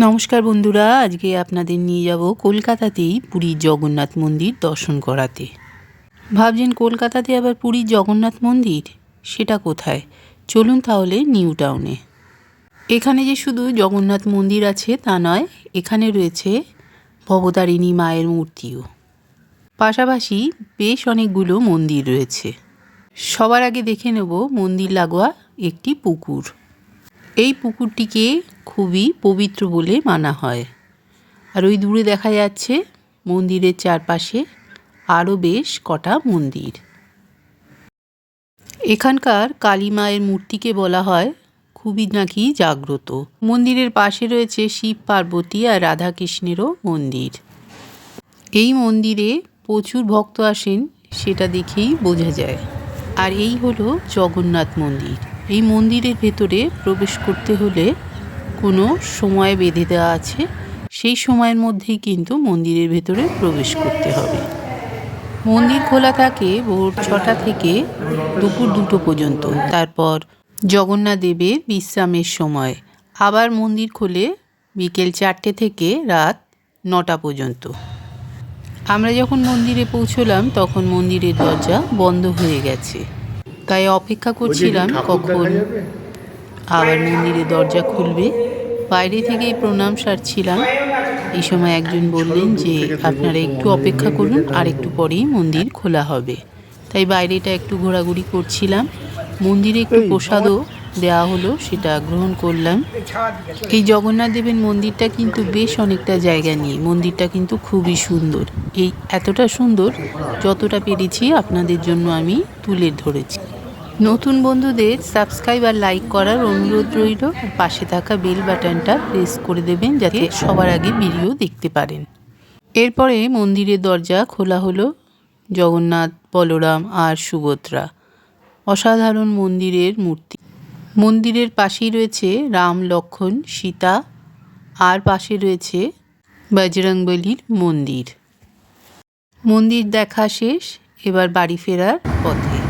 নমস্কার বন্ধুরা, আজকে আপনাদের নিয়ে যাব কলকাতাতেই পুরীর জগন্নাথ মন্দির দর্শন করাতে। ভাবছেন কলকাতাতে আবার পুরীর জগন্নাথ মন্দির? সেটা কোথায়? চলুন তাহলে নিউ টাউনে। এখানে যে শুধু জগন্নাথ মন্দির আছে তা নয়, এখানে রয়েছে ভবতারিণী মায়ের মূর্তিও। পাশাপাশি বেশ অনেকগুলো মন্দির রয়েছে। সবার আগে দেখে নেব মন্দির লাগোয়া একটি পুকুর। এই পুকুরটিকে খুবই পবিত্র বলে মানা হয়। আর ওই দূরে দেখা যাচ্ছে মন্দিরের চারপাশে আরও বেশ কটা মন্দির। এখানকার কালী মায়ের মূর্তিকে বলা হয় খুবই নাকি জাগ্রত। মন্দিরের পাশে রয়েছে শিব, পার্বতী আর রাধাকৃষ্ণেরও মন্দির। এই মন্দিরে প্রচুর ভক্ত আসেন, সেটা দেখেই বোঝা যায়। আর এই হলো জগন্নাথ মন্দির। এই মন্দিরের ভেতরে প্রবেশ করতে হলে কোনো সময় বেঁধে দেওয়া আছে, সেই সময়ের মধ্যেই কিন্তু মন্দিরের ভেতরে প্রবেশ করতে হবে। মন্দির খোলা থাকে ভোর ছটা থেকে দুপুর দুটো পর্যন্ত। তারপর জগন্নাথ দেবের বিশ্রামের সময়। আবার মন্দির খোলে বিকেল চারটে থেকে রাত নটা পর্যন্ত। আমরা যখন মন্দিরে পৌঁছলাম, তখন মন্দিরের দরজা বন্ধ হয়ে গেছে। তাই অপেক্ষা করছিলাম কখন আবার মন্দিরের দরজা খুলবে। বাইরে থেকেই প্রণাম সারছিলাম। এই সময় একজন বললেন যে আপনারা একটু অপেক্ষা করুন আর একটু পরেই মন্দির খোলা হবে। তাই বাইরেটা একটু ঘোরাঘুরি করছিলাম। মন্দিরে একটু প্রসাদও দেওয়া হলো সেটা গ্রহণ করলাম। এই জগন্নাথ দেবের মন্দিরটা কিন্তু বেশ অনেকটা জায়গা নিয়ে মন্দিরটা কিন্তু খুবই সুন্দর। এই এতটা সুন্দর যতটা পেরেছি আপনাদের জন্য আমি তুলে ধরেছি। নতুন বন্ধুদের সাবস্ক্রাইব আর লাইক করার অনুরোধ রইল। পাশে থাকা বেল বাটনটা প্রেস করে দেবেন যাতে সবার আগে ভিডিও দেখতে পারেন। এরপরে মন্দিরের দরজা খোলা হলো জগন্নাথ, বলরাম আর সুভদ্রা। অসাধারণ মন্দিরের মূর্তি। মন্দিরের পাশেই রয়েছে রাম, লক্ষণ, সীতা। আর পাশে রয়েছে বজরংবলির মন্দির। মন্দির দেখা শেষ, এবার বাড়ি ফেরার পথে।